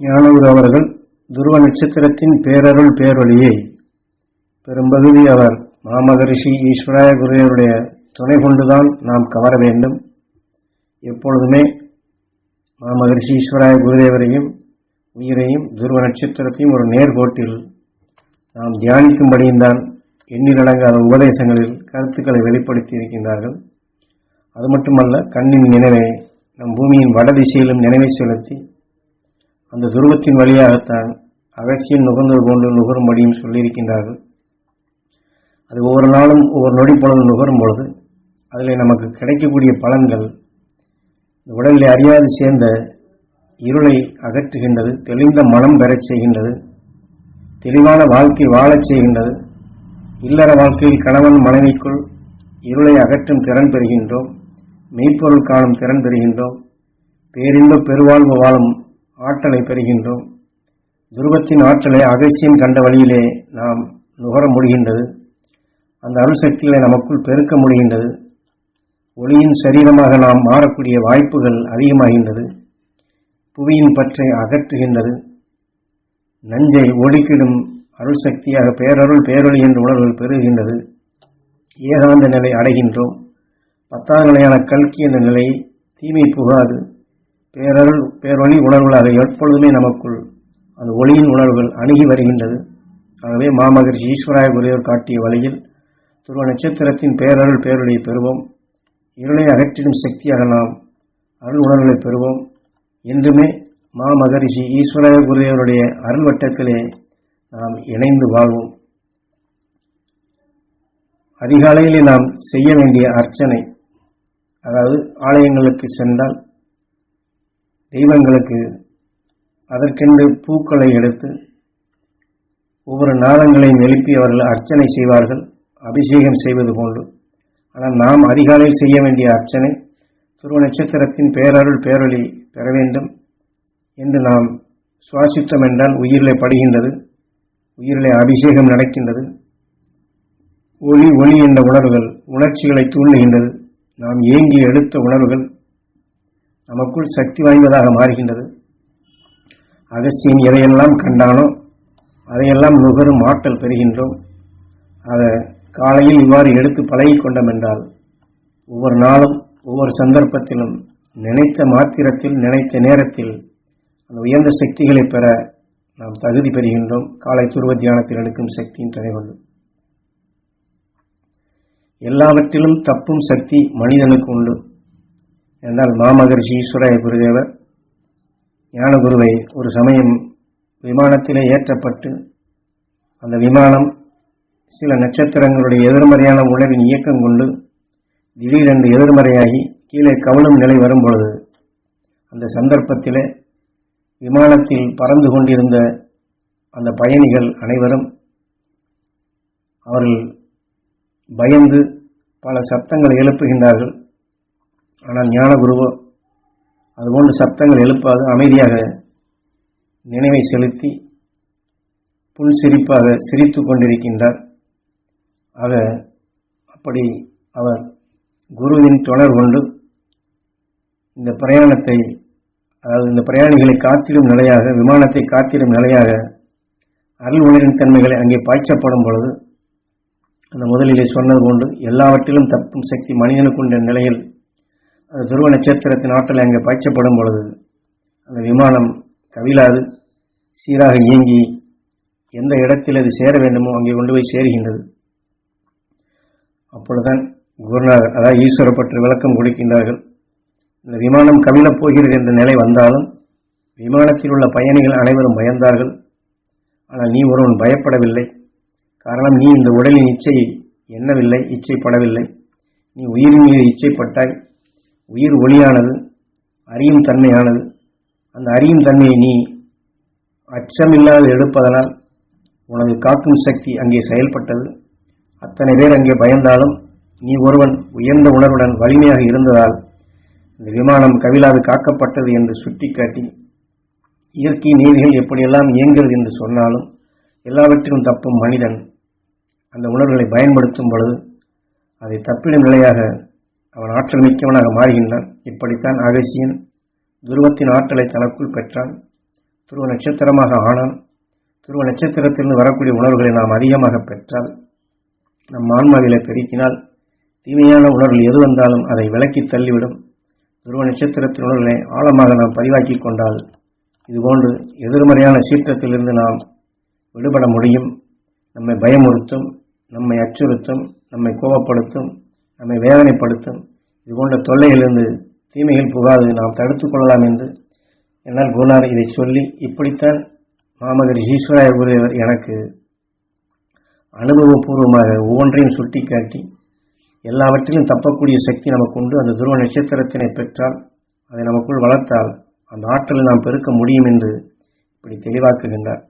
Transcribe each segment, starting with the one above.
ஞானகுரு அவர்கள் துருவ நட்சத்திரத்தின் பேரருள் பேரொழியை. பெரும்பகுதி அவர் மாமகரிஷி ஈஸ்வராய குருவருடைய துணை கொண்டுதான் நாம் கவர வேண்டும். எப்பொழுதுமே மாமகரிஷி ஈஸ்வராய குருதேவரையும் உயிரையும் துருவ நட்சத்திரத்தையும் ஒரு நேர்கோட்டில் நாம் தியானிக்கும்படியும் தான் எண்ணிலடங்காத உபதேசங்களில் கருத்துக்களை வெளிப்படுத்தி இருக்கின்றார்கள் அது மட்டுமல்ல கண்ணின் நினைவை நம் பூமியின் வட திசையிலும் நினைவை செலுத்தி அந்த துருவத்தின் வழியாகத்தான் அகசியம் நுகர்ந்தது போன்று நுகரும்படியும் சொல்லியிருக்கின்றார்கள். அது ஒவ்வொரு நாளும் ஒவ்வொரு நொடி பொழுது நுகரும் பொழுது அதில் நமக்கு கிடைக்கக்கூடிய பலன்கள் இந்த உடலில் அறியாது சேர்ந்த இருளை அகற்றுகின்றது தெளிந்த மனம் பெறச் செய்கின்றது தெளிவான வாழ்க்கை வாழச் செய்கின்றது. இல்லற வாழ்க்கையில் கணவன் மனைவிக்குள் இருளை அகற்றும் திறன் பெறுகின்றோம் மெய்ப்பொருள் காணும் திறன் பெறுகின்றோம் பேரின்ப பெருவாழ்வு வாழும் ஆற்றலை பெறுகின்றோம். துருவத்தின் ஆற்றலை அகசியம் கண்ட வழியிலே நாம் நுகர முடிகின்றது. அந்த அருள் சக்திகளை நமக்குள் பெருக்க முடிகின்றது. ஒளியின் சரீரமாக நாம் மாறக்கூடிய வாய்ப்புகள் அதிகமாகின்றது. புவியின் பற்றை அகற்றுகின்றது. நஞ்சை ஒடுக்கிடும் அருள் சக்தியாக பேரருள் பேரொளி என்ற உணர்வுகள் பெருகின்றது. ஏகாந்த நிலை அடைகின்றோம். பத்தாம் நிலையான கல்கி என்ற நிலையை தீமை புகாது. பேரருள் பேரொளி உணர்வுகளாக எப்பொழுதுமே நமக்குள் அந்த ஒளியின் உணர்வுகள் அணுகி வருகின்றது. ஆகவே மாமகர்ஷி ஈஸ்வராய குருவர் காட்டிய வழியில் துருவ நட்சத்திரத்தின் பேரருள் பேரொழியை பெறுவோம். இருளை அகற்றிடும் சக்தியாக நாம் அருள் உணர்வுகளை பெறுவோம். என்றுமே மாமகரிஷி ஈஸ்வராய குருவருடைய அருள் வட்டத்திலே நாம் இணைந்து வாழ்வோம். அதிகாலையிலே நாம் செய்ய வேண்டிய அர்ச்சனை அதாவது ஆலயங்களுக்கு சென்றால் தெய்வங்களுக்கு அதற்கென்று பூக்களை எடுத்து ஒவ்வொரு நாளங்களையும் எழுப்பி அவர்கள் அர்ச்சனை செய்வார்கள் அபிஷேகம் செய்வது போன்று. ஆனால் நாம் அதிகாலையில் செய்ய வேண்டிய அர்ச்சனை துருவ நட்சத்திரத்தின் பேரருள் பேரொளி பெற வேண்டும் என்று நாம் சுவாசித்தோம் என்றால் உயிரிலே படுகின்றது உயிரிலே அபிஷேகம் நடக்கின்றது. ஒளி ஒளி என்ற உணர்வுகள் உணர்ச்சிகளை தூண்டுகின்றது. நாம் ஏங்கி எடுத்த உணர்வுகள் நமக்குள் சக்தி வாய்ந்ததாக மாறுகின்றது. அகசியம் எதையெல்லாம் கண்டானோ அதையெல்லாம் நுகரும் ஆற்றல் பெறுகின்றோம். அதை காலையில் இவ்வாறு எடுத்து பழகி கொண்டோம் என்றால் ஒவ்வொரு நாளும் ஒவ்வொரு சந்தர்ப்பத்திலும் நினைத்த மாத்திரத்தில் நினைத்த நேரத்தில் அந்த உயர்ந்த சக்திகளை பெற நாம் தகுதி பெறுகின்றோம். காலை துருவ தியானத்தில் எடுக்கும் சக்தியின் துணை கொண்டு எல்லாவற்றிலும் தப்பும் சக்தி மனிதனுக்கு உண்டு. என்றால் மாமகர்ஷி ஈஸ்வராய குருதேவர் ஞானகுருவை ஒரு சமயம் விமானத்திலே ஏற்றப்பட்டு அந்த விமானம் சில நட்சத்திரங்களுடைய எதிர்மறையான உணவின் இயக்கம் கொண்டு திடீரென்று எதிர்மறையாகி கீழே கவலும் நிலை வரும்பொழுது அந்த சந்தர்ப்பத்திலே விமானத்தில் பறந்து கொண்டிருந்த அந்த பயணிகள் அனைவரும் அவர்கள் பயந்து பல சப்தங்களை எழுப்புகின்றார்கள். ஆனால் ஞானகுருவோ அதுபோன்று சப்தங்கள் எழுப்பாது அமைதியாக நினைவை செலுத்தி புல் சிரிப்பாக சிரித்து கொண்டிருக்கின்றார். ஆக அப்படி அவர் குருவின் தொடர் கொண்டு இந்த பிரயாணத்தை அதாவது இந்த பிரயாணிகளை காத்திடும் நிலையாக விமானத்தை காத்திடும் நிலையாக அருள் உணரின் தன்மைகளை அங்கே பாய்ச்சப்படும் பொழுது அந்த முதலிலே சொன்னது கொண்டு எல்லாவற்றிலும் தப்பும் சக்தி மனிதனுக்குண்ட நிலையில் அந்த துருவ நட்சத்திரத்தின் ஆற்றலை அங்கே பாய்ச்சப்படும் பொழுது அந்த விமானம் கவிழாது சீராக இயங்கி எந்த இடத்தில் அது சேர வேண்டுமோ அங்கே கொண்டு போய் சேருகின்றது. அப்பொழுதுதான் குருநாதர் அதாவது ஈஸ்வர பற்றி விளக்கம் கொடுக்கின்றார்கள். இந்த விமானம் கவிழப் போகிறது என்ற நிலை வந்தாலும் விமானத்தில் உள்ள பயணிகள் அனைவரும் பயந்தார்கள். ஆனால் நீ ஒருவன் பயப்படவில்லை. காரணம் நீ இந்த உடலின் இச்சை எண்ணவில்லை இச்சைப்படவில்லை. நீ உயிரின் மீது இச்சைப்பட்டாய். உயிர் ஒளியானது அறியும் தன்மையானது. அந்த அறியும் தன்மையை நீ அச்சமில்லாது எடுப்பதனால் உனது காக்கும் சக்தி அங்கே செயல்பட்டது. அத்தனை பேர் அங்கே பயந்தாலும் நீ ஒருவன் உயர்ந்த உணர்வுடன் வலிமையாக இருந்ததால் இந்த விமானம் கவிழாது காக்கப்பட்டது என்று சுட்டிக்காட்டி இயற்கை நீதிகள் எப்படியெல்லாம் இயங்குகிறது என்று சொன்னாலும் எல்லாவற்றிலும் தப்பும் மனிதன் அந்த உணர்வுகளை பயன்படுத்தும் பொழுது அதை தப்பிடும் நிலையாக அவன் ஆற்றல் மிக்கவனாக மாறுகின்றான். இப்படித்தான் அகசியன் துருவத்தின் ஆற்றலை தனக்குள் பெற்றான். துருவ நட்சத்திரமாக ஆனான். துருவ நட்சத்திரத்திலிருந்து வரக்கூடிய உணர்வுகளை நாம் அதிகமாக பெற்றால் நம் ஆன்மாவிலை பெருக்கினால் தீமையான உணர்வுகள் எது வந்தாலும் அதை விலக்கி தள்ளிவிடும். துருவ நட்சத்திரத்தின் உணர்வுகளை ஆழமாக நாம் பதிவாக்கிக் கொண்டால் இதுபோன்று எதிர்மறையான சீற்றத்திலிருந்து நாம் விடுபட முடியும். நம்மை பயமுறுத்தும் நம்மை அச்சுறுத்தும் நம்மை கோபப்படுத்தும் நம்மை வேதனைப்படுத்தும். இதுபோன்ற தொல்லையிலிருந்து தீமைகள் புகாது. நாம் தடுத்து கொள்ளலாம் என்று என்னால் குருநாதர் இதை சொல்லி இப்படித்தான் மாமகர் ஈஸ்வராய குருவர் எனக்கு அனுபவபூர்வமாக ஒவ்வொன்றையும் சுட்டிக்காட்டி எல்லாவற்றிலும் தப்பக்கூடிய சக்தி நமக்கு உண்டு. அந்த துருவ நட்சத்திரத்தினை பெற்றால் அதை நமக்குள் வளர்த்தால் அந்த ஆற்றலை நாம் பெருக்க முடியும் என்று இப்படி தெளிவாக்குகின்றார்.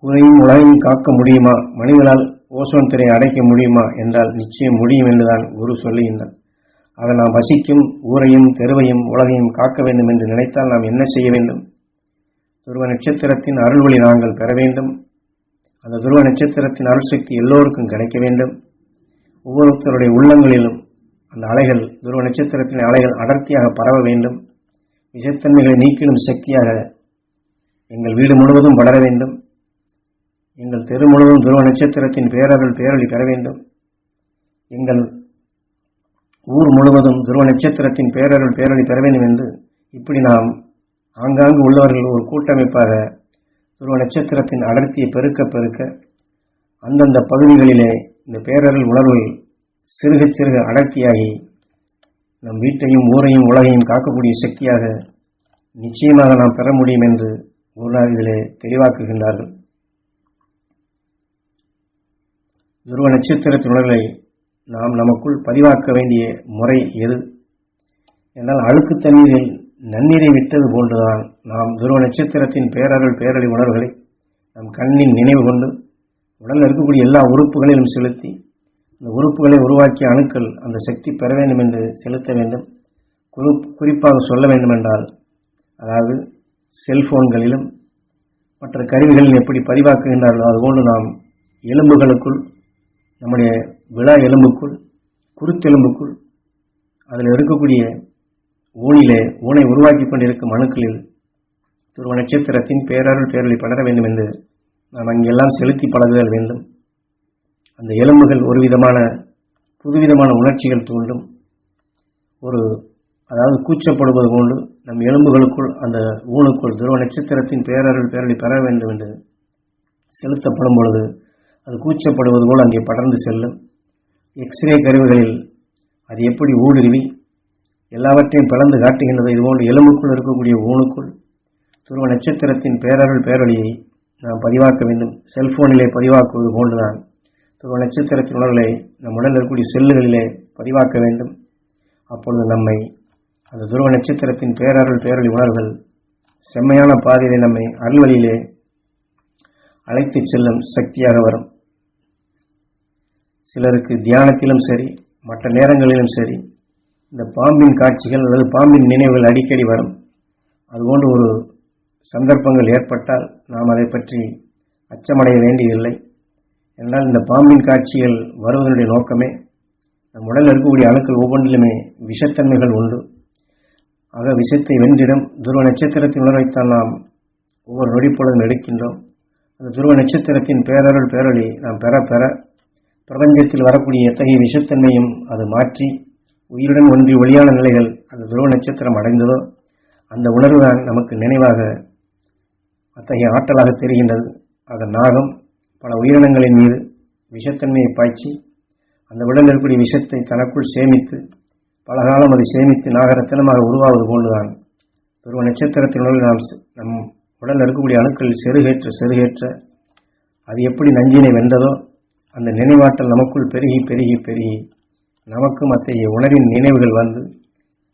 உரையும் உலகையும் காக்க முடியுமா? மனிதனால் ஓசோன் திரையை அடைக்க முடியுமா என்றால் நிச்சயம் முடியும் என்றுதான் குரு சொல்லுகின்றார். அதை நாம் வசிக்கும் ஊரையும் தெருவையும் உலகையும் காக்க வேண்டும் என்று நினைத்தால் நாம் என்ன செய்ய வேண்டும்? துருவ நட்சத்திரத்தின் அருள்வழி நாங்கள் பெற வேண்டும். அந்த துருவ நட்சத்திரத்தின் அருள் சக்தி எல்லோருக்கும் கிடைக்க வேண்டும். ஒவ்வொருத்தருடைய உள்ளங்களிலும் அந்த அலைகள் துருவ நட்சத்திரத்தின் அலைகள் அடர்த்தியாக பரவ வேண்டும். விஷத்தன்மைகளை நீக்கிடும் சக்தியாக எங்கள் வீடு முழுவதும் வளர வேண்டும். எங்கள் தெரு முழுவதும் துருவ நட்சத்திரத்தின் பேரர்கள் பேரொளி பெற வேண்டும். எங்கள் ஊர் முழுவதும் துருவ நட்சத்திரத்தின் பேரர்கள் பேரொளி பெற வேண்டும் என்று இப்படி நாம் ஆங்காங்கு உள்ளவர்கள் ஒரு கூட்டமைப்பாக துருவ நட்சத்திரத்தின் அடர்த்தியை பெருக்க பெருக்க அந்தந்த பகுதிகளிலே இந்த பேரர்கள் உணர்வுகள் சிறுக சிறுக அடர்த்தியாகி நம் வீட்டையும் ஊரையும் உலகையும் காக்கக்கூடிய சக்தியாக நிச்சயமாக நாம் பெற முடியும் என்று குருநாதிகளே தெளிவாக்குகின்றார்கள். துருவ நட்சத்திரத்தின் உணர்வை நாம் நமக்குள் பதிவாக்க வேண்டிய முறை எது? என்றால் அழுக்கு தண்ணீரில் நன்னீரை விட்டது போன்றுதான் நாம் துருவ நட்சத்திரத்தின் பேரருள் பேரழி உணர்வுகளை நம் கண்ணின் நினைவு கொண்டு உடலில் இருக்கக்கூடிய எல்லா உறுப்புகளிலும் செலுத்தி அந்த உறுப்புகளை உருவாக்கிய அணுக்கள் அந்த சக்தி பெற வேண்டும் என்று செலுத்த வேண்டும். குறி குறிப்பாக சொல்ல வேண்டுமென்றால் அதாவது செல்போன்களிலும் மற்ற கருவிகளில் எப்படி பதிவாக்குகின்றார்களோ அதுபோன்று நாம் எலும்புகளுக்குள் நம்முடைய விழா எலும்புக்குள் குருத்தெலும்புக்குள் அதில் இருக்கக்கூடிய ஊனிலே ஊனை உருவாக்கி கொண்டிருக்கும் அணுக்களில் துருவ நட்சத்திரத்தின் பேரருள் பேரொளி படர வேண்டும் என்று நாம் அங்கெல்லாம் செலுத்தி பழகுதல் வேண்டும். அந்த எலும்புகள் ஒரு விதமான புதுவிதமான உணர்ச்சிகள் தூண்டும். ஒரு அதாவது கூச்சப்படுவது போன்று நம் எலும்புகளுக்குள் அந்த ஊனுக்குள் துருவ நட்சத்திரத்தின் பேரருள் பேரொளி பெற வேண்டும் என்று செலுத்தப்படும் பொழுது அது கூச்சப்படுவது போல் அங்கே படர்ந்து செல்லும். எக்ஸ்ரே கருவிகளில் அது எப்படி ஊடுருவி? எல்லாவற்றையும் பிளந்து காட்டுகின்றது. இதுபோன்று எலும்புக்குள் இருக்கக்கூடிய ஊனுக்குள் துருவ நட்சத்திரத்தின் பேரருள் பேரொழியை நாம் பதிவாக்க வேண்டும். செல்போனிலே பதிவாக்குவது போன்றுதான். துருவ நட்சத்திரத்தின் உணர்வுகளை நம் உடலில் இருக்கக்கூடிய செல்லுகளிலே பதிவாக்க வேண்டும். அப்பொழுது நம்மை அந்த துருவ நட்சத்திரத்தின் பேரருள் பேரொழி உணர்வுகள் செம்மையான பாதையிலே நம்மை அருள்வழியிலே அழைத்துச் செல்லும் சக்தியாக வரும். சிலருக்கு தியானத்திலும் சரி மற்ற நேரங்களிலும் சரி இந்த பாம்பின் காட்சிகள் அல்லது பாம்பின் நினைவுகள் அடிக்கடி வரும். அதுபோன்று ஒரு சந்தர்ப்பங்கள் ஏற்பட்டால் நாம் அதை பற்றி அச்சமடைய வேண்டியதில்லை. என்றால் இந்த பாம்பின் காட்சிகள் வருவதனுடைய நோக்கமே நம் உடலில் இருக்கக்கூடிய அணுக்கள் ஒவ்வொன்றிலுமே விஷத்தன்மைகள் உண்டு. ஆக விஷத்தை வென்றிடும் துருவ நட்சத்திரத்தின் உணர்வைத்தான் நாம் ஒவ்வொரு நொடிப்பொழுதும் எடுக்கின்றோம். அந்த துருவ நட்சத்திரத்தின் பேரருள் பேரொளி நாம் பெற பெற பிரபஞ்சத்தில் வரக்கூடிய எத்தகைய விஷத்தன்மையும் அது மாற்றி உயிருடன் ஒன்றி ஒளியான நிலைகள் அந்த துருவ நட்சத்திரம் அடைந்ததோ அந்த உணர்வு தான் நமக்கு நினைவாக அத்தகைய ஆற்றலாக தெரிகின்றது. அதன் நாகம் பல உயிரினங்களின் மீது விஷத்தன்மையை பாய்ச்சி அந்த உடலில் இருக்கக்கூடிய விஷத்தை தனக்குள் சேமித்து பல காலம் அதை சேமித்து நாகரத்தினமாக உருவாவது போன்றுதான். துருவ நட்சத்திரத்தின் நாம் நம் உடலில் இருக்கக்கூடிய அணுக்கள் செருகேற்ற செருகேற்ற அது எப்படி நஞ்சினை வென்றதோ அந்த நினைவாற்றல் நமக்குள் பெருகி பெருகி பெருகி நமக்கும் அத்தகைய உணரின் நினைவுகள் வந்து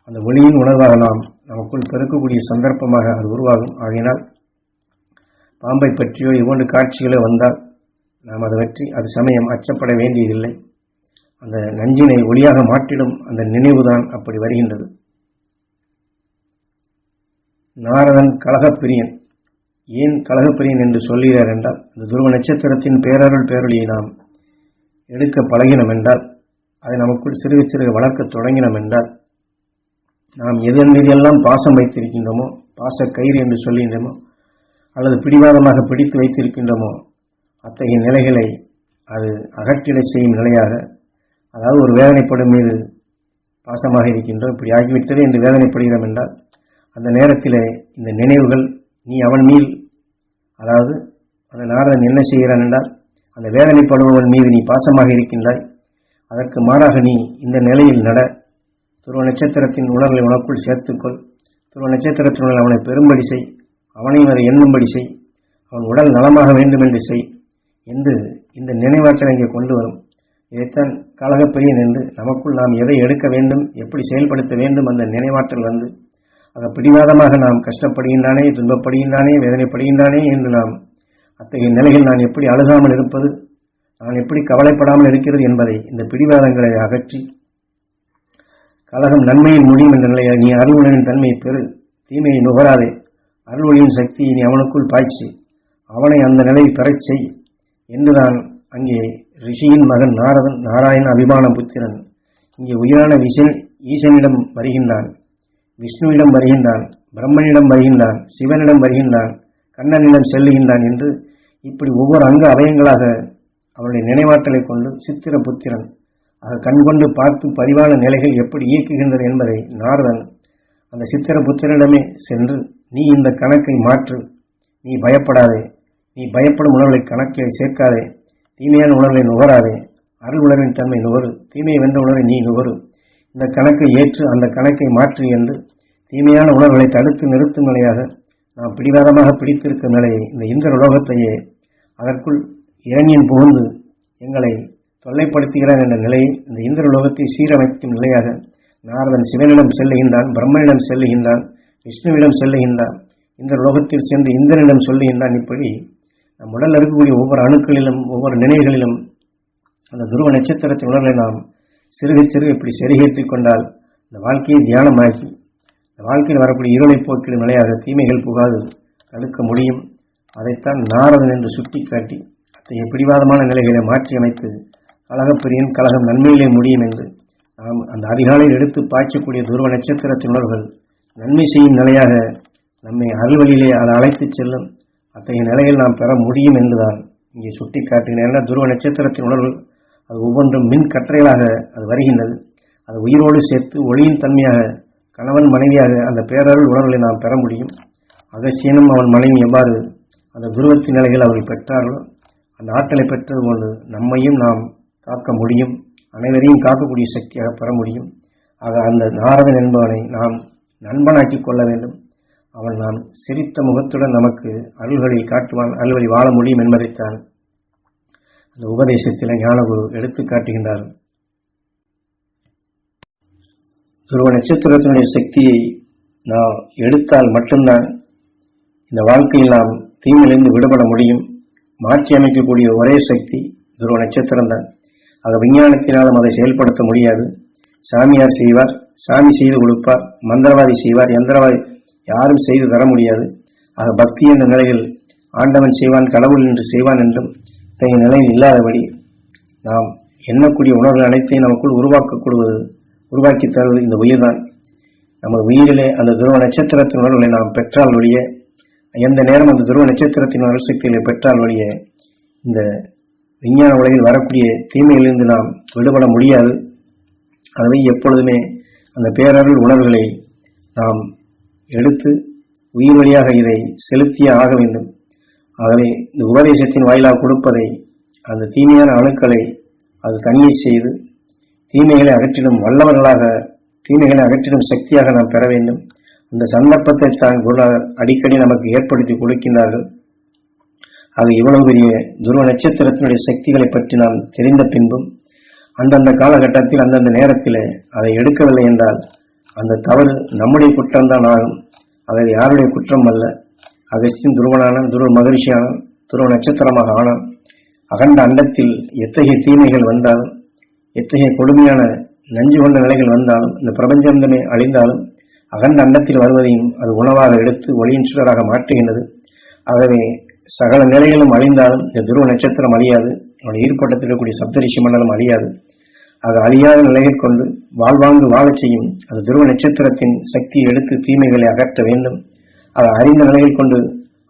அந்த ஒளியின் உணர்வாக நாம் நமக்குள் பெருக்கக்கூடிய சந்தர்ப்பமாக அது உருவாகும். ஆகையினால் பாம்பை பற்றியோ இவ்வொன்று காட்சிகளோ வந்தால் நாம் அதை பற்றி அது சமயம் அச்சப்பட வேண்டியதில்லை. அந்த நஞ்சினை ஒளியாக மாற்றிடும் அந்த நினைவுதான் அப்படி வருகின்றது. நாரதன் கலகப்பிரியன். ஏன் கலகப்பிரியன் என்று சொல்கிறார் என்றால் இந்த துருவ நட்சத்திரத்தின் பேரருள் பேரொழியை நாம் எடுக்க பழகினோம் என்றால் அதை நமக்குள் சிறுக சிறுக வளர்க்க தொடங்கினோம் என்றால் நாம் எதன் மீதெல்லாம் பாசம் வைத்திருக்கின்றோமோ பாச கயிறு என்று சொல்கின்றோமோ அல்லது பிடிவாதமாக பிடித்து வைத்திருக்கின்றோமோ அத்தகைய நிலைகளை அது அகற்றிலை செய்யும் நிலையாக அதாவது ஒரு வேதனைப்படும் மீது பாசமாக இருக்கின்றோம் இப்படி ஆகிவிட்டது என்று வேதனைப்படுகிறோம் என்றால் அந்த நேரத்தில் இந்த நினைவுகள் நீ அவன் மீல் அதாவது அந்த நாரதன் என்ன செய்கிறான் என்றால் அந்த வேதனைப்படுபவன் மீது நீ பாசமாக இருக்கின்றாய். அதற்கு மாறாக நீ இந்த நிலையில் நட. துருவ நட்சத்திரத்தின் உணர்வை உனக்குள் சேர்த்துக்கொள். துருவ நட்சத்திரத்தின் அவனை பெரும்படி செய். அவனையும் அதை எண்ணும்படி செய். அவன் உடல் நலமாக வேண்டும் என்று செய். என்று இந்த நினைவாற்றல் இங்கே கொண்டு வரும். இதைத்தான் கழகப்பிரியன் என்று நமக்குள் நாம் எதை எடுக்க வேண்டும் எப்படி செயல்படுத்த வேண்டும் அந்த நினைவாற்றல் வந்து. அதை பிடிவாதமாக நாம் கஷ்டப்படுகின்றானே துன்பப்படுகின்றானே வேதனைப்படுகின்றானே என்று நாம் அத்தகைய நிலையில் நான் எப்படி அழுகாமல் இருப்பது நான் எப்படி கவலைப்படாமல் இருக்கிறது என்பதை இந்த பிடிவாதங்களை அகற்றி கலகம் நன்மையில் முடியும் என்ற நிலையை நீ அருள்வனின் தன்மையை பெறு தீமையை நுகராதே. அருள்வழியின் சக்தியை நீ அவனுக்குள் பாய்ச்சி அவனை அந்த நிலையை பெறச் செய் என்றுதான் அங்கே ரிஷியின் மகன் நாரதன் நாராயண அபிமான புத்திரன். இங்கே உயிரான விஷன் ஈசனிடம் வருகின்றான் விஷ்ணுவிடம் வருகின்றான் பிரம்மனிடம் வருகின்றான் சிவனிடம் வருகின்றான் கண்ணனிடம் செல்லுகின்றான் என்று இப்படி ஒவ்வொரு அங்க அவயங்களாக அவருடைய நினைவாற்றலை கொண்டு சித்திர புத்திரன் ஆக கண்கொண்டு பார்த்து பதிவான நிலைகள் எப்படி இயக்குகின்றது என்பதை நாரதன் அந்த சித்திர புத்திரனிடமே சென்று நீ இந்த கணக்கை மாற்று நீ பயப்படாதே நீ பயப்படும் உணர்வுகளை கணக்கில் சேர்க்காதே தீமையான உணர்வுகளை நுகராதே அருள் உணர்வின் தன்மை நுகரு தீமையை வென்ற உணர்வை நீ நுகரு இந்த கணக்கை ஏற்று அந்த கணக்கை மாற்று என்று தீமையான உணர்வுகளை தடுத்து நிறுத்தும் நிலையாக நாம் பிடிவாதமாக பிடித்திருக்கும் நிலையை இந்த இந்திர உலோகத்தையே அதற்குள் இரணியன் புகுந்து எங்களை தொல்லைப்படுத்துகிறான் என்ற நிலை இந்த இந்திரலோகத்தை சீரமைக்கும் நிலையாக நாரதன் சிவனிடம் செல்லுகின்றான் பிரம்மனிடம் செல்லுகின்றான் விஷ்ணுவிடம் செல்லுகின்றான் இந்த லோகத்தில் சென்று இந்திரனிடம் சொல்லுகின்றான் இப்படி. நம் உடலில் இருக்கக்கூடிய ஒவ்வொரு அணுக்களிலும் ஒவ்வொரு நினைவுகளிலும் அந்த துருவ நட்சத்திரத்தின் உணர்வை நாம் சிறுக சிறுக இப்படி செருகேற்றிக் கொண்டால் இந்த வாழ்க்கையை தியானமாக்கி இந்த வாழ்க்கையில் வரக்கூடிய இருளை போக்கிடும் நிலையாக தீமைகள் புகாது தடுக்க முடியும். அதைத்தான் நாரதன் என்று சுட்டிக்காட்டி அத்தகைய பிடிவாதமான நிலைகளை மாற்றி அமைத்து கழகப்பிரியன் கழகம் நன்மையிலே முடியும் என்று நாம் அந்த அதிகாலையில் எடுத்து பாய்ச்சக்கூடிய துருவ நட்சத்திரத்தின் நன்மை செய்யும் நிலையாக நம்மை அருள்வழியிலே அதை அழைத்துச் செல்லும் அத்தகைய நிலையில் நாம் பெற முடியும் என்றுதான் இங்கே சுட்டிக்காட்டுகிறேன். ஏன்னா துருவ நட்சத்திரத்தின் உணர்வு அது ஒவ்வொன்றும் மின் கற்றைகளாக அது வருகின்றது. அது உயிரோடு சேர்த்து ஒளியின் தன்மையாக கணவன் மனைவியாக அந்த பேரருள் உணர்வுகளை நாம் பெற முடியும். அகசியனும் அவன் மனைவி எவ்வாறு அந்த துருவத்தின் நிலைகள் அவர்கள் பெற்றார்களோ அந்த ஆற்றலை பெற்றது போன்று நம்மையும் நாம் காக்க முடியும் அனைவரையும் காக்கக்கூடிய சக்தியாக பெற முடியும். ஆக அந்த நாரதன் என்பவனை நாம் நண்பனாக்கி கொள்ள வேண்டும். அவன் நாம் சிரித்த முகத்துடன் நமக்கு அருள்களில் காட்டுவான் அருள்வழி வாழ முடியும் என்பதைத்தான் அந்த உபதேசத்தில் ஞானகுரு எடுத்து காட்டுகின்றார். துருவ நட்சத்திரத்தினுடைய சக்தியை நாம் எடுத்தால் மட்டும்தான் இந்த வாழ்க்கையில் நாம் தீங்கிலிருந்து விடுபட முடியும். மாற்றி அமைக்கக்கூடிய ஒரே சக்தி துருவ நட்சத்திரம் தான். ஆக விஞ்ஞானத்தினாலும் அதை செயல்படுத்த முடியாது. சாமியார் செய்வார் சாமி செய்து கொடுப்பார் மந்திரவாதி செய்வார் எந்திரவாதி யாரும் செய்து தர முடியாது. ஆக பக்தி என்ற நிலையில் ஆண்டவன் செய்வான் கடவுள் என்று செய்வான் என்றும் இத்தகைய நிலையில் இல்லாதபடி நாம் எண்ணக்கூடிய உணர்வுகள் அனைத்தையும் நமக்குள் உருவாக்கக்கூடுவது உருவாக்கி தருவது இந்த உயிர்தான். நமது உயிரிலே அந்த துருவ நட்சத்திரத்தின் உணர்வுகளை நாம் பெற்றால் ஒழிய எந்த நேரம் அந்த துருவ நட்சத்திரத்தின் அருள் பெற்றால் ஒழிய இந்த விஞ்ஞான உலகில் வரக்கூடிய தீமையிலிருந்து நாம் விடுபட முடியாது. ஆகவே எப்பொழுதுமே அந்த பேரருள் உணர்வுகளை நாம் எடுத்து உயிர் வழியாக இதை செலுத்தியே ஆக வேண்டும். ஆகவே இந்த உபதேசத்தின் வாயிலாக கொடுப்பதை அந்த தீமையான அணுக்களை அது தனியை செய்து தீமைகளை அகற்றிடும் வல்லவர்களாக தீமைகளை அகற்றிடும் சக்தியாக நாம் பெற வேண்டும். இந்த சந்தர்ப்பத்தை தான் கூட அடிக்கடி நமக்கு ஏற்படுத்தி கொடுக்கின்றார்கள். ஆக இவ்வளவு பெரிய துருவ நட்சத்திரத்தினுடைய சக்திகளை பற்றி நாம் தெரிந்த பின்பும் அந்தந்த காலகட்டத்தில் அந்தந்த நேரத்தில் அதை எடுக்கவில்லை என்றால் அந்த தவறு நம்முடைய குற்றம்தான் ஆகும். அது யாருடைய குற்றம் அல்ல. அகஸ்தின் துருவனான துருவ மகிழ்ச்சியான துருவ நட்சத்திரமாக ஆனான். அகண்ட அண்டத்தில் எத்தகைய தீமைகள் வந்தாலும் எத்தகைய கொடுமையான நஞ்சு கொண்ட நிலைகள் வந்தாலும் இந்த பிரபஞ்சமே அழிந்தாலும் அகண்ட அண்டத்தில் வருவதையும் அது உணவாக எடுத்து ஒளியின் சுடராக மாற்றுகின்றது. ஆகவே சகல நிலைகளும் அழிந்தாலும் இந்த துருவ நட்சத்திரம் அழியாது. அவனுடைய ஈர்ப்பட்டத்தில் இருக்கக்கூடிய சப்தரிஷி மண்டலம் அழியாது. அது அழியாத நிலையை கொண்டு வாழ்வாங்கு வாழச் செய்யும் அது துருவ நட்சத்திரத்தின் சக்தியை எடுத்து தீமைகளை அகற்ற வேண்டும். அதை அறிந்த நிலையில் கொண்டு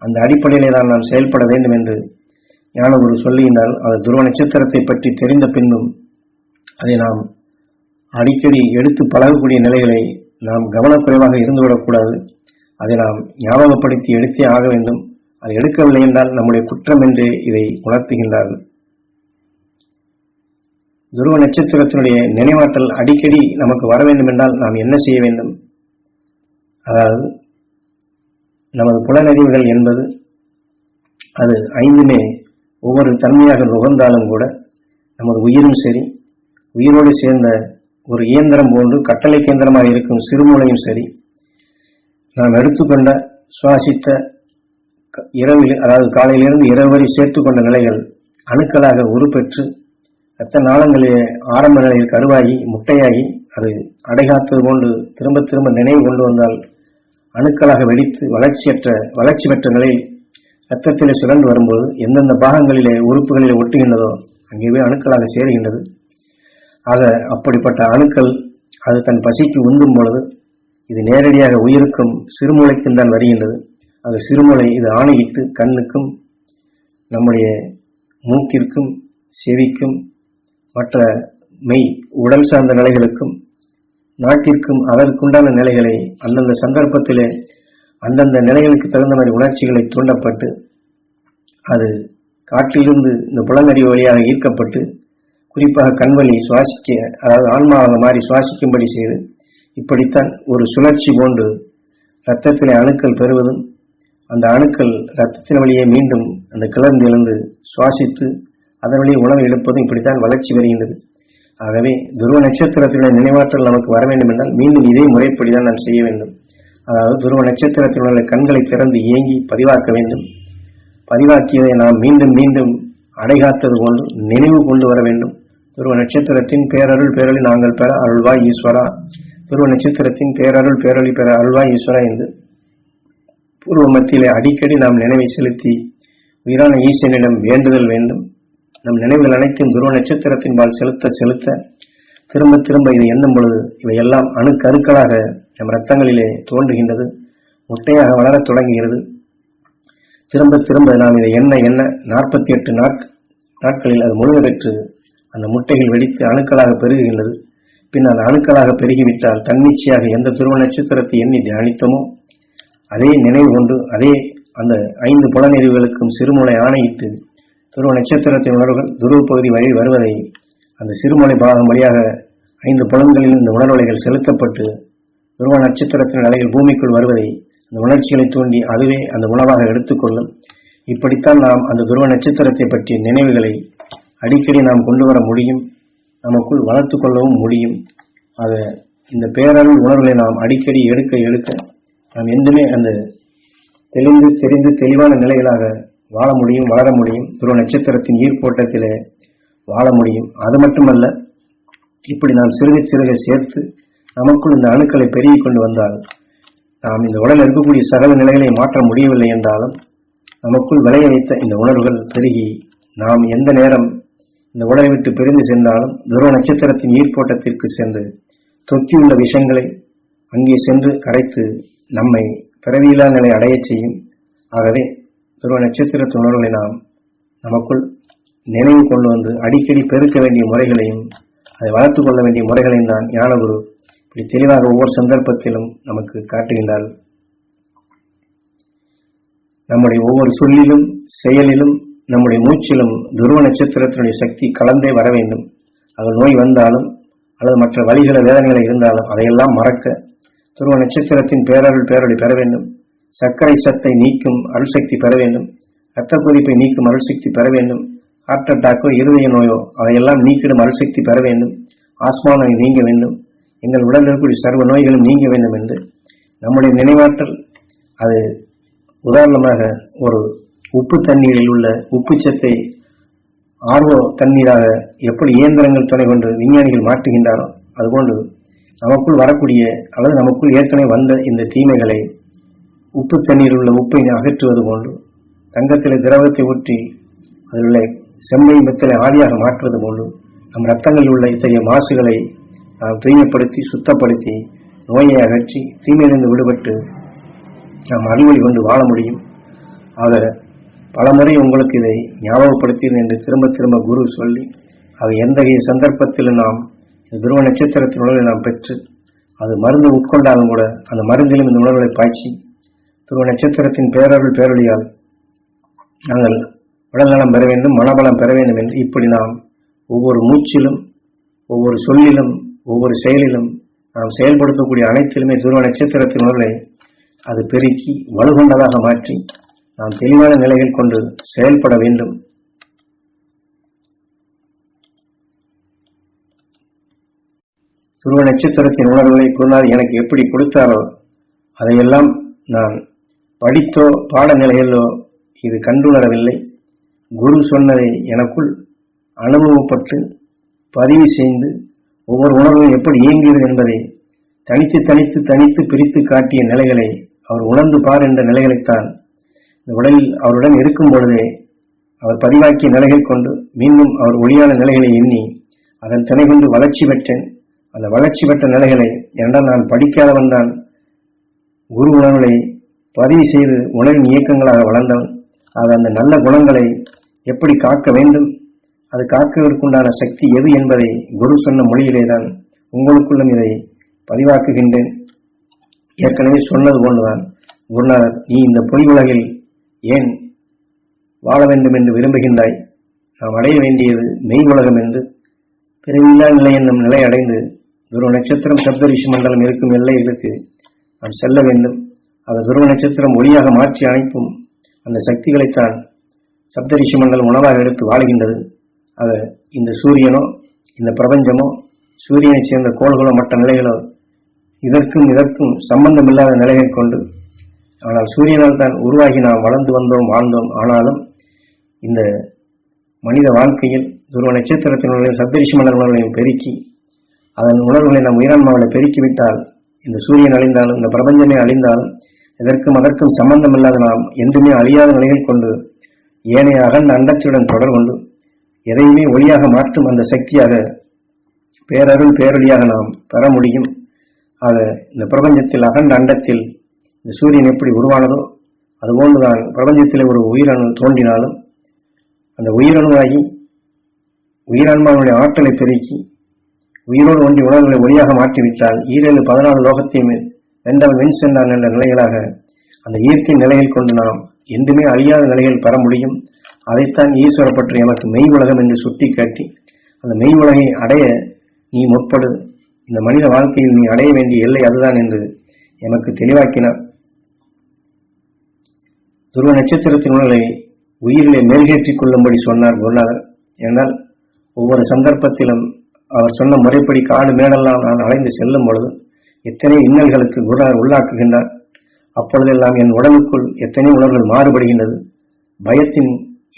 அந்த அடிப்படையிலே தான் நாம் செயல்பட வேண்டும் என்று ஞானகுரு சொல்லுகின்றால் அது துருவ நட்சத்திரத்தை பற்றி தெரிந்த பின்னும் அதை நாம் அடிக்கடி எடுத்து பழகக்கூடிய நிலைகளை நாம் கவனக்குறைவாக இருந்துவிடக்கூடாது. அதை நாம் ஞாபகப்படுத்தி எடுத்தே ஆக வேண்டும். அதை எடுக்கவில்லை என்றால் நம்முடைய குற்றம் என்றே இதை உணர்த்துகின்றார்கள். துருவ நட்சத்திரத்தினுடைய நினைவாற்றல் அடிக்கடி நமக்கு வர வேண்டும் என்றால் நாம் என்ன செய்ய வேண்டும்? அதாவது நமது புலனறிவுகள் என்பது அது ஐந்துமே ஒவ்வொரு தன்மையாக நுகர்ந்தாலும் கூட நமது உயிரும் சரி உயிரோடு சேர்ந்த ஒரு இயந்திரம் போன்று கட்டளை கேந்திரமாக இருக்கும் சிறுமூளையும் சரி நாம் எடுத்துக்கொண்ட சுவாசித்த க- இரவில் அதாவது காலையிலிருந்து இரவு வரை சேர்த்து கொண்ட நிலைகள் அணுக்களாக உருப்பெற்று ரத்த நாளங்களிலே ஆரம்ப நிலையில் கருவாகி முட்டையாகி அது அடைகாத்தது போன்று திரும்ப திரும்ப நினைவு கொண்டு வந்தால் அணுக்களாக வெடித்து வளர்ச்சியற்ற வளர்ச்சி பெற்ற நிலையில் இரத்தத்திலே சுரண்டு வரும்போது எந்தெந்த பாகங்களிலே உறுப்புகளிலே ஒட்டுகின்றதோ அங்கேயே அணுக்களாக சேருகின்றது. ஆக அப்படிப்பட்ட அணுக்கள் அது தன் பசிக்கு உந்தும் பொழுது இது நேரடியாக உயிருக்கும் சிறுமூளைக்கும் தான் வருகின்றது. அது சிறுமூளை இது ஆணையிட்டு கண்ணுக்கும் நம்முடைய மூக்கிற்கும் செவிக்கும் மற்ற மெய் உடல் சார்ந்த நிலைகளுக்கும் நாட்டிற்கும் அதற்குண்டான நிலைகளை அந்தந்த சந்தர்ப்பத்திலே அந்தந்த நிலைகளுக்கு தகுந்த மாதிரி உணர்ச்சிகளை தூண்டப்பட்டு அது காட்டிலிருந்து இந்த புலனறிவு வழியாக ஈர்க்கப்பட்டு குறிப்பாக கண்வழி சுவாசிக்க அதாவது ஆன்மாவாக மாறி சுவாசிக்கும்படி செய்து இப்படித்தான் ஒரு சுழற்சி போன்று இரத்தத்திலே அணுக்கள் பெறுவதும் அந்த அணுக்கள் இரத்தத்தின் வழியே மீண்டும் அந்த கிளர்ந்து எழுந்து சுவாசித்து அதன் வழியே உணவு எடுப்பதும் இப்படித்தான் வளர்ச்சி வருகின்றது ஆகவே துருவ நட்சத்திரத்தினுடைய நினைவாற்றல் நமக்கு வர வேண்டும் என்றால் மீண்டும் இதே முறைப்படிதான் நாம் செய்ய வேண்டும். அதாவது துருவ நட்சத்திரத்தினுடைய கண்களை திறந்து இயங்கி பதிவாக்க வேண்டும். பதிவாக்கியதை நாம் மீண்டும் மீண்டும் அடைகாத்தது போன்று நினைவு கொண்டு வர வேண்டும். துருவ நட்சத்திரத்தின் பேரருள் பேரழி நாங்கள் பெற அருள்வாய் ஈஸ்வரா. துருவ நட்சத்திரத்தின் பேரருள் பேரழி பெற அருள்வாய் ஈஸ்வரா என்று பூர்வ மத்தியிலே அடிக்கடி நாம் நினைவை செலுத்தி உயிரான ஈசனிடம் வேண்டுதல் வேண்டும். நம் நினைவுகள் அனைத்தும் துருவ நட்சத்திரத்தின் பால் செலுத்த செலுத்த திரும்ப திரும்ப இதை எண்ணும் பொழுது இவையெல்லாம் அணுக்கருக்களாக நம் ரத்தங்களிலே தோன்றுகின்றது. முட்டையாக வளரத் தொடங்குகிறது. திரும்ப திரும்ப நாம் இதை எண்ண என்ன நாற்பத்தி எட்டு நாட் நாட்களில் அது முழுமை பெற்று அந்த முட்டைகள் வெடித்து அணுக்களாக பெருகுகின்றது. பின் அந்த அணுக்களாக பெருகிவிட்டால் தன்னிச்சையாக எந்த துருவ நட்சத்திரத்தை எண்ணி தியானித்தோமோ அதே நினைவு கொண்டு அதே அந்த ஐந்து புலநெறிவுகளுக்கும் சிறுமூளை ஆணையிட்டு துருவ நட்சத்திரத்தின் உணர்வுகள் துருவ பகுதி வழி வருவதை அந்த சிறுமூளை பாகம் வழியாக ஐந்து புலன்களில் இந்த உணர்வலைகள் செலுத்தப்பட்டு துருவ நட்சத்திரத்தின் அலைகள் பூமிக்குள் வருவதை அந்த உணர்ச்சிகளை தூண்டி அதுவே அந்த உணவாக எடுத்துக்கொள்ளும். இப்படித்தான் நாம் அந்த துருவ நட்சத்திரத்தை பற்றிய நினைவுகளை அடிக்கடி நாம் கொண்டு வர முடியும் நமக்குள் வளர்த்து கொள்ளவும் முடியும். அதை இந்த பேரருள் உணர்வுகளை நாம் அடிக்கடி எடுக்க எடுக்க நாம் என்றுமே அந்த தெளிந்து தெரிந்து தெளிவான நிலைகளாக வாழ முடியும் வளர முடியும். துருவ நட்சத்திரத்தின் ஈர்ப்போட்டத்திலே வாழ முடியும். அது மட்டுமல்ல இப்படி நாம் சிறுக சிறுக சேர்த்து நமக்குள் இந்த அணுக்களை பெருகி கொண்டு வந்தால் நாம் இந்த உடலில் இருக்கக்கூடிய சகல நிலைகளை மாற்ற முடியவில்லை என்றாலும் நமக்குள் விளைய வைத்த இந்த உணர்வுகள் பெருகி நாம் எந்த நேரம் இந்த உலகை விட்டு பிரிந்து சென்றாலும் துருவ நட்சத்திரத்தின் ஈர்ப்போட்டத்திற்கு சென்று தொத்தியுள்ள விஷங்களை அங்கே சென்று கரைத்து நம்மை பிறவியிலா நிலை அடையச் செய்யும். ஆகவே துருவ நட்சத்திரத்து நாம் நமக்குள் நினைவு கொண்டு வந்து அடிக்கடி பெருக்க வேண்டிய முறைகளையும் அதை வளர்த்து கொள்ள வேண்டிய முறைகளையும் தான் ஞானகுரு இப்படி தெளிவாக ஒவ்வொரு சந்தர்ப்பத்திலும் நமக்கு காட்டுகின்றார். நம்முடைய ஒவ்வொரு சொல்லிலும் செயலிலும் நம்முடைய மூச்சிலும் துருவ நட்சத்திரத்தினுடைய சக்தி கலந்தே வர வேண்டும். அது நோய் வந்தாலும் அல்லது மற்ற வழிகள வேதனைகளை இருந்தாலும் அதையெல்லாம் மறக்க துருவ நட்சத்திரத்தின் பேரருள் பேரொளி பெற வேண்டும். சர்க்கரை சத்தை நீக்கும் அருள் சக்தி பெற வேண்டும். இரத்த கொதிப்பை நீக்கும் அருள் சக்தி பெற வேண்டும். ஹார்ட் அட்டாக்கோ இருதய நோயோ அதையெல்லாம் நீக்கிடும் அருள் சக்தி பெற வேண்டும். ஆஸ்மா நோய் நீங்க வேண்டும். எங்கள் உடல் இருக்கக்கூடிய சர்வ நோய்களும் நீங்க வேண்டும் என்று. நம்முடைய நினைவாற்றல் அது உதாரணமாக ஒரு உப்பு தண்ணீரில் உள்ள உப்புச்சத்தை ஆர்வோ தண்ணீராக எப்படி இயந்திரங்கள் துணை கொண்டு விஞ்ஞானிகள் மாற்றுகின்றாரோ அதுபோன்று நமக்குள் வரக்கூடிய அல்லது நமக்குள் ஏற்கனவே வந்த இந்த தீமைகளை உப்பு தண்ணீரில் உள்ள உப்பை அகற்றுவது போன்று தங்கத்தில் திரவத்தை ஊற்றி அதில் உள்ள செம்மை மெத்தலை ஆவியாக மாற்றுவது போன்று நம் ரத்தங்களில் உள்ள இத்தகைய மாசுகளை நாம் தூய்மைப்படுத்தி சுத்தப்படுத்தி நோயை அகற்றி தீமையிலிருந்து விடுபட்டு நாம் அறிவொளி கொண்டு வாழ முடியும். ஆக பலமுறை உங்களுக்கு இதை ஞாபகப்படுத்தினேன் என்று திரும்ப திரும்ப குரு சொல்லி அவை எந்தகைய சந்தர்ப்பத்தில் நாம் இந்த துருவ நட்சத்திரத்தின் உணர்வை நாம் பெற்று அது மருந்து உட்கொண்டாலும் கூட அந்த மருந்திலும் இந்த உணர்வுகளை பாய்ச்சி துருவ நட்சத்திரத்தின் பேரருள் பேரொழியால் நாங்கள் உடல்நலம் பெற வேண்டும் மனபலம் பெற வேண்டும் என்று இப்படி நாம் ஒவ்வொரு மூச்சிலும் ஒவ்வொரு சொல்லிலும் ஒவ்வொரு செயலிலும் நாம் செயல்படுத்தக்கூடிய அனைத்திலுமே துருவ நட்சத்திரத்தின் உணர்வை அது பெருக்கி வலுகொண்டதாக மாற்றி நாம் தெளிவான நிலைகள் கொண்டு செயல்பட வேண்டும். துருவ நட்சத்திரத்தின் உணர்வுகளை குருநாதர் எனக்கு எப்படி கொடுத்தாரோ அதையெல்லாம் நான் படித்தோ பாடநிலையிலோ இது கண்டுணரவில்லை. குரு சொன்னதை எனக்குள் அனுபவப்பட்டு பதிவு செய்து ஒவ்வொரு உணர்வும் எப்படி இயங்குகிறது என்பதை தனித்து தனித்து தனித்து பிரித்து காட்டிய நிலைகளை அவர் உணர்ந்து பார் என்ற நிலைகளைத்தான் இந்த உடலில் அவருடன் இருக்கும் பொழுதே அவர் பதிவாக்கிய நிலைகள் கொண்டு மீண்டும் அவர் ஒளியான நிலைகளை எண்ணி அதன் துணை கொண்டு வளர்ச்சி பெற்றேன். அந்த வளர்ச்சி பெற்ற நிலைகளை என்றால் நான் படிக்காதவன் தான். குரு உணர்வுகளை பதிவு செய்து உணவின் இயக்கங்களாக வளர்ந்தவன். அது அந்த நல்ல குணங்களை எப்படி காக்க வேண்டும்? அது காக்குவதற்குண்டான சக்தி எது என்பதை குரு சொன்ன மொழியிலே தான் உங்களுக்குள்ளும் இதை பதிவாக்குகின்றேன். ஏற்கனவே சொன்னது போன்றுதான். குருநாதர் நீ இந்த பொய் உலகில் ஏன் வாழ வேண்டும் என்று விரும்புகின்றாய்? நாம் அடைய வேண்டியது மெய் உலகம் என்று. பிறவில்லா நிலை என்னும் நிலை அடைந்து துருவ நட்சத்திரம் சப்தரிஷி மண்டலம் இருக்கும் எல்லைகளுக்கு நான் செல்ல வேண்டும். அந்த துருவ நட்சத்திரம் ஒளியாக மாற்றி அனுப்பும் அந்த சக்திகளைத்தான் சப்தரிஷி மண்டலம் உணவாக எடுத்து வாழுகின்றது. அதை இந்த சூரியனோ இந்த பிரபஞ்சமோ சூரியனை சேர்ந்த கோள்களோ மற்ற நிலைகளோ இதற்கும் இதற்கும் சம்பந்தமில்லாத நிலையை கொண்டு ஆனால் சூரியனால் தான் உருவாகி நாம் வளர்ந்து வந்தோம் வாழ்ந்தோம். ஆனாலும் இந்த மனித வாழ்க்கையில் துருவ நட்சத்திரத்தினுடைய சப்தரிஷி மண்டல உணர்வுகளையும் பெருக்கி அதன் உணர்வுகளை நம் உயிரான்மாவில் பெருக்கிவிட்டால் இந்த சூரியன் அழிந்தாலும் இந்த பிரபஞ்சமே அழிந்தாலும் இதற்கும் அதற்கும் சம்பந்தமில்லாத நாம் என்றுமே அழியாத நிலையில் கொண்டு ஏனைய அகண்ட அண்டத்துடன் தொடர் கொண்டு எதையுமே ஒளியாக மாற்றும் அந்த சக்தியாக பேரருள் பேரொழியாக நாம் பெற முடியும். ஆக இந்த பிரபஞ்சத்தில் அகண்ட அண்டத்தில் இந்த சூரியன் எப்படி உருவானதோ அதுபோன்றுதான் பிரபஞ்சத்தில் ஒரு உயிரணு தோன்றினாலும் அந்த உயிரணுவாகி உயிரான்மாவுடைய ஆற்றலை பெருக்கி உயிரோடு ஒன்றி உணர்வுகளை ஒளியாக மாற்றிவிட்டால் ஈரேழு பதினாலு லோகத்தையும் வென்றவன் வெண் சென்றான் என்ற நிலைகளாக அந்த இயற்கை நிலையில் கொண்டு நாம் என்றுமே அழியாத நிலையில் பெற முடியும். அதைத்தான் ஈஸ்வர பற்றி எமக்கு மெய் உலகம் என்று சுட்டி காட்டி அந்த மெய் உலகை அடைய நீ முற்படு. இந்த மனித வாழ்க்கையில் நீ அடைய வேண்டிய எல்லை அதுதான் என்று எமக்கு தெளிவாக்கினார். துருவ நட்சத்திரத்தின் உணர்வை உயிரிலே மேல்கேற்றிக் கொள்ளும்படி சொன்னார் குருநாதர். என்றால் ஒவ்வொரு சந்தர்ப்பத்திலும் அவர் சொன்ன முறைப்படி காடு மேடெல்லாம் நான் அலைந்து செல்லும் பொழுது எத்தனை இன்னல்களுக்கு குருநாதர் உள்ளாக்குகின்றார். அப்பொழுதெல்லாம் என் உடலுக்குள் எத்தனை உணர்வுகள் மாறுபடுகின்றது. பயத்தின்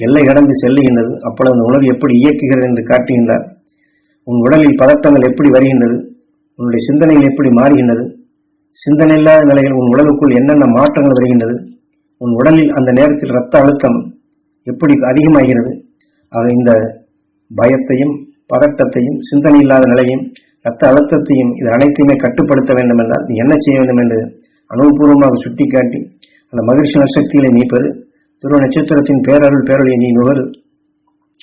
எல்லை கடந்து செல்லுகின்றது. அப்பொழுது அந்த உணர்வு எப்படி இயக்குகிறது என்று காட்டுகின்றார். உன் உடலில் பதட்டங்கள் எப்படி வருகின்றது? உன்னுடைய சிந்தனைகள் எப்படி மாறுகின்றது? சிந்தனை இல்லாத நிலையில் உன் உடலுக்குள் என்னென்ன மாற்றங்கள் வருகின்றது? உன் உடலில் அந்த நேரத்தில் இரத்த அழுத்தம் எப்படி அதிகமாகிறது? ஆக இந்த பயத்தையும் பதட்டத்தையும் சிந்தனை இல்லாத நிலையும் இரத்த அழுத்தத்தையும் இது அனைத்தையுமே கட்டுப்படுத்த வேண்டும் என்றால் நீ என்ன செய்ய வேண்டும் என்று அனுபவபூர்வமாக சுட்டிக்காட்டி அந்த மகிழ்ச்சி நற்சக்திகளை நீப்பது துருவ நட்சத்திரத்தின் பேரருள் பேரொழியை நீ நுகரு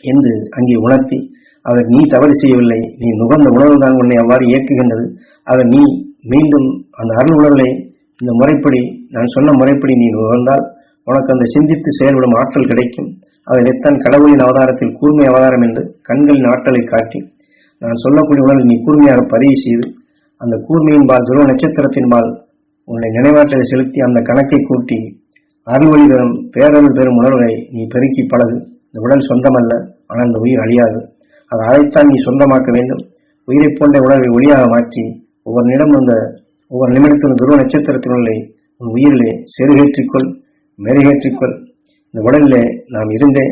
என்று அங்கே உணர்த்தி அவர் நீ தவறு செய்யவில்லை நீ நுகர்ந்த உணர்வு தான் உன்னை அவ்வாறு இயக்குகின்றது. அவர் நீ மீண்டும் அந்த அருள் உணர்வை இந்த முறைப்படி நான் சொன்ன முறைப்படி நீ நுகர்ந்தால் உனக்கு அந்த சிந்தித்து செயல்படும் ஆற்றல் கிடைக்கும். அதனைத்தான் கடவுளின் அவதாரத்தில் கூர்மை அவதாரம் என்று கண்களின் ஆற்றலை காட்டி நான் சொல்லக்கூடிய உடல் நீ கூர்மையாக பதிவு செய்து அந்த கூர்மையின்பால் துருவ நட்சத்திரத்தின்பால் உன்னை நினைவாற்றலை செலுத்தி அந்த கணக்கை கூட்டி அருள்வழி பெறும் பேரருள் பெறும் உணர்வை நீ பெருக்கி பழகு. இந்த உடல் சொந்தமல்ல ஆனால் இந்த உயிர் அழியாது. அது அதைத்தான் நீ சொந்தமாக்க வேண்டும். உயிரைப் போன்ற உணர்வை ஒளியாக மாற்றி ஒவ்வொரு நிமிடம் அந்த ஒவ்வொரு நிமிடத்திலும் துருவ நட்சத்திரத்தினுள்ளே உன் உயிரிலே செருகேற்றிக்கொள். மெருகேற்றிக்கொள் இந்த உடலிலே நாம் இருந்தே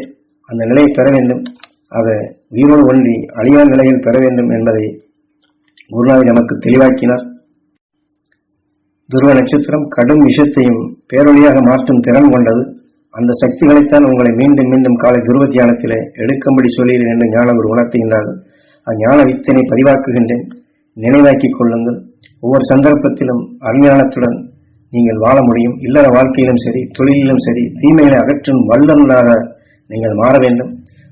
அந்த நிலையை பெற வேண்டும். அதை உயிரோடு ஒன்றி அழியா நிலையில் பெற வேண்டும் என்பதை குருநாதர் நமக்கு தெளிவாக்கினார். துருவ நட்சத்திரம் கடும் விஷத்தையும் பேரொழியாக மாற்றும் திறன் கொண்டது. அந்த சக்திகளைத்தான் உங்களை மீண்டும் மீண்டும் காலை துருவ தியானத்திலே எடுக்கும்படி சொல்கிறேன் என்று ஞானகுரு உணர்த்துகின்றார்கள். அஞ்ஞான வித்தினை பதிவாக்குகின்றேன். நினைவாக்கிக் கொள்ளுங்கள். ஒவ்வொரு சந்தர்ப்பத்திலும் அஞ்ஞானத்துடன் நீங்கள் வாழ முடியும். இல்லற வாழ்க்கையிலும் சரி தொழிலிலும் சரி தீமைகளை அகற்றும் வல்லவனாக நீங்கள் மாற வேண்டும்.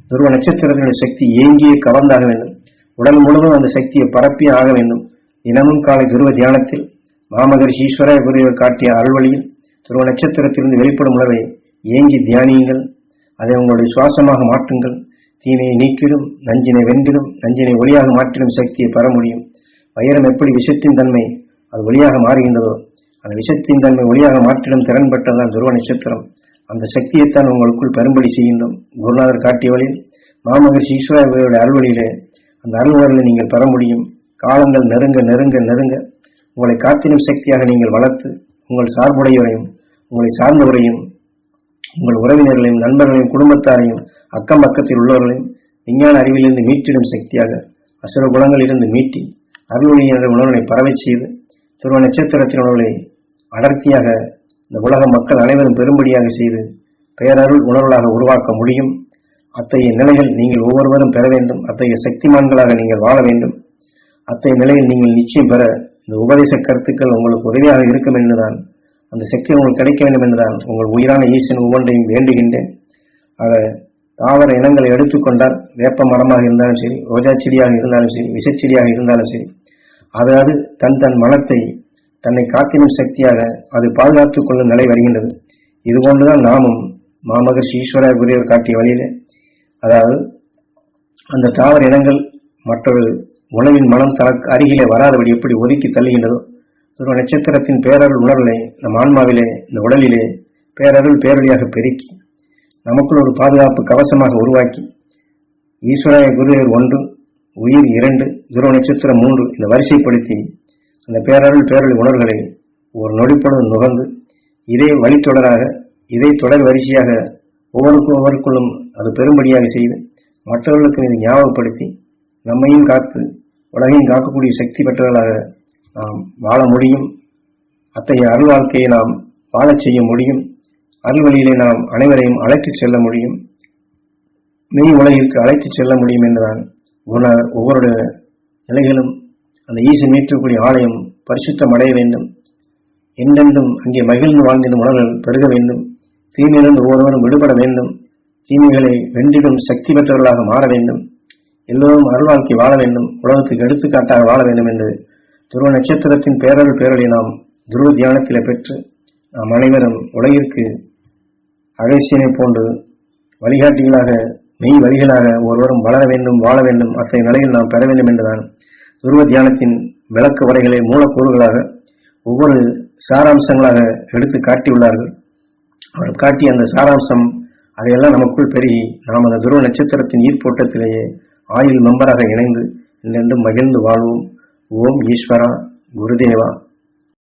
துருவ நட்சத்திரத்தினுடைய சக்தி ஏங்கியே கவர்ந்தாக வேண்டும். உடல் முழுவதும் அந்த சக்தியை பரப்பியே ஆக வேண்டும். தினமும் காலை துருவ தியானத்தில் மாமகரிஷி ஈஸ்வர குருவர் காட்டிய அருள்வழியில் துருவ நட்சத்திரத்திலிருந்து வெளிப்படும் உணர்வை ஏங்கி தியானியுங்கள். அதை உங்களுடைய சுவாசமாக மாற்றுங்கள். தீமையை நீக்கிடும் நஞ்சினை வென்றிடும் நஞ்சினை ஒளியாக மாற்றிடும் சக்தியை பெற முடியும். வைரம் எப்படி விஷத்தின் தன்மை அது ஒளியாக மாறுகின்றதோ அந்த விஷத்தின் தன்மை ஒளியாக மாற்றிடும் திறன் பெற்றதான் துருவ நட்சத்திரம். அந்த சக்தியைத்தான் உங்களுக்குள் பெரும்படி செய்கின்றோம். குருநாதர் காட்டிய வழியில் மாமகரிஷி ஈஸ்வரனுடைய அருள்வழியிலே அந்த அருள்வர்களை நீங்கள் பெற முடியும். காலங்கள் நெருங்க நெருங்க நெருங்க. உங்களை காத்திடும் சக்தியாக நீங்கள் வளர்த்து உங்கள் சார்புடையவரையும் உங்களை சார்ந்தவரையும் உங்கள் உறவினர்களையும் நண்பர்களையும் குடும்பத்தாரையும் அக்கம் பக்கத்தில் உள்ளவர்களையும் விஞ்ஞான அறிவிலிருந்து மீட்டிடும் சக்தியாக அசுர குணங்களிலிருந்து மீட்டி அருள்வழியினர் உணர்வை பரவச் செய்து துருவ நட்சத்திரத்தின் உணர்வுகளை அடர்த்தியாக இந்த உலக மக்கள் அனைவரும் பெரும்படியாக செய்து பேரருள் உணர்வுகளாக உருவாக்க முடியும். அத்தகைய நிலைகள் நீங்கள் ஒவ்வொருவரும் பெற வேண்டும். அத்தகைய சக்திமான்களாக நீங்கள் வாழ வேண்டும். அத்தகைய நிலையில் நீங்கள் நிச்சயம் பெற இந்த உபதேச கருத்துக்கள் உங்களுக்கு உதவியாக இருக்கும் என்றுதான் அந்த சக்தி உங்களுக்கு கிடைக்க வேண்டும் என்றுதான் உங்கள் உயிரான ஈசன் ஒவ்வொன்றையும் வேண்டுகின்றேன். ஆக தாவர இனங்களை எடுத்துக்கொண்டால் வேப்ப மரமாக இருந்தாலும் சரி ரோஜா செடியாக இருந்தாலும் சரி விஷச்செடியாக இருந்தாலும் சரி அதாவது தன் தன் மனத்தை தன்னை காத்திடும் சக்தியாக அது பாதுகாத்துக் கொள்ளும் நிலை வருகின்றது. இது போன்றுதான் நாமும் மாமகர்ஷி ஈஸ்வர குருவர் காட்டிய வழியில அதாவது அந்த தாவர இனங்கள் மற்றொரு உணவின் மனம் தனக்கு அருகிலே வராதபடி எப்படி ஒதுக்கி தள்ளுகின்றதோ துருவ நட்சத்திரத்தின் பேரருள் உணர்வுகளை நம் ஆன்மாவிலே இந்த உடலிலே பேரருள் பேரொழியாக பெருக்கி நமக்குள் ஒரு பாதுகாப்பு கவசமாக உருவாக்கி ஈஸ்வராய குருவர் ஒன்று உயிர் இரண்டு துருவ நட்சத்திரம் மூன்று இந்த வரிசைப்படுத்தி அந்த பேரருள் பேரொழி உணர்வுகளை ஒரு நொடிப்பொழுது நுகர்ந்து இதே வழித்தொடராக இதே தொடர் வரிசையாக ஒவ்வொருக்கும் ஒவ்வொருக்குள்ளும் அது பெரும்படியாக செய்து மற்றவர்களுக்கு இதை ஞாபகப்படுத்தி நம்மையும் காத்து உலகையும் காக்கக்கூடிய சக்தி பெற்றவர்களாக நாம் வாழ முடியும். அத்தகைய அருள் வாழ்க்கையை நாம் வாழச் செய்ய முடியும். அருள் வழியிலே நாம் அனைவரையும் அழைத்துச் செல்ல முடியும். மெய் உலகிற்கு அழைத்துச் செல்ல முடியும் என்றுதான் குருநாதர் ஒவ்வொரு நிலைகளும் அந்த ஈசன் மீற்றக்கூடிய ஆலயம் பரிசுத்தம் அடைய வேண்டும். என்றென்றும் அங்கே மகிழ்ந்து வாழ்ந்திடும் உணர்வுகள் பெருக வேண்டும். தீமையிலிருந்து ஒவ்வொருவரும் விடுபட வேண்டும். தீமைகளை வென்றிடும் சக்தி பெற்றவர்களாக மாற வேண்டும். எல்லோரும் அருள் வாழ்க்கை வாழ வேண்டும். உலகத்துக்கு எடுத்துக்காட்டாக வாழ வேண்டும் என்று துருவ நட்சத்திரத்தின் பேரருள் பேரலை நாம் துருவ தியானத்திலே பெற்று நாம் அனைவரும் உலகிற்கு அகசியனை போன்று வழிகாட்டிகளாக மெய் வழிகளாக ஒருவரும் வளர வேண்டும் வாழ வேண்டும். அத்தகைய நிலையில் நாம் பெற வேண்டும் என்றுதான் துருவ தியானத்தின் விளக்கு உரைகளை மூலக்கூறுகளாக ஒவ்வொரு சாராம்சங்களாக எடுத்து காட்டியுள்ளார்கள். அவர் காட்டிய அந்த சாராம்சம் அதையெல்லாம் நமக்குள் பெருகி நாம் அந்த துருவ நட்சத்திரத்தின் ஈர்ப்போட்டத்திலேயே ஆயுள் மெம்பராக இணைந்து நின்று மகிழ்ந்து வாழ்வோம். ஓம் ஈஸ்வரா குருதேவா.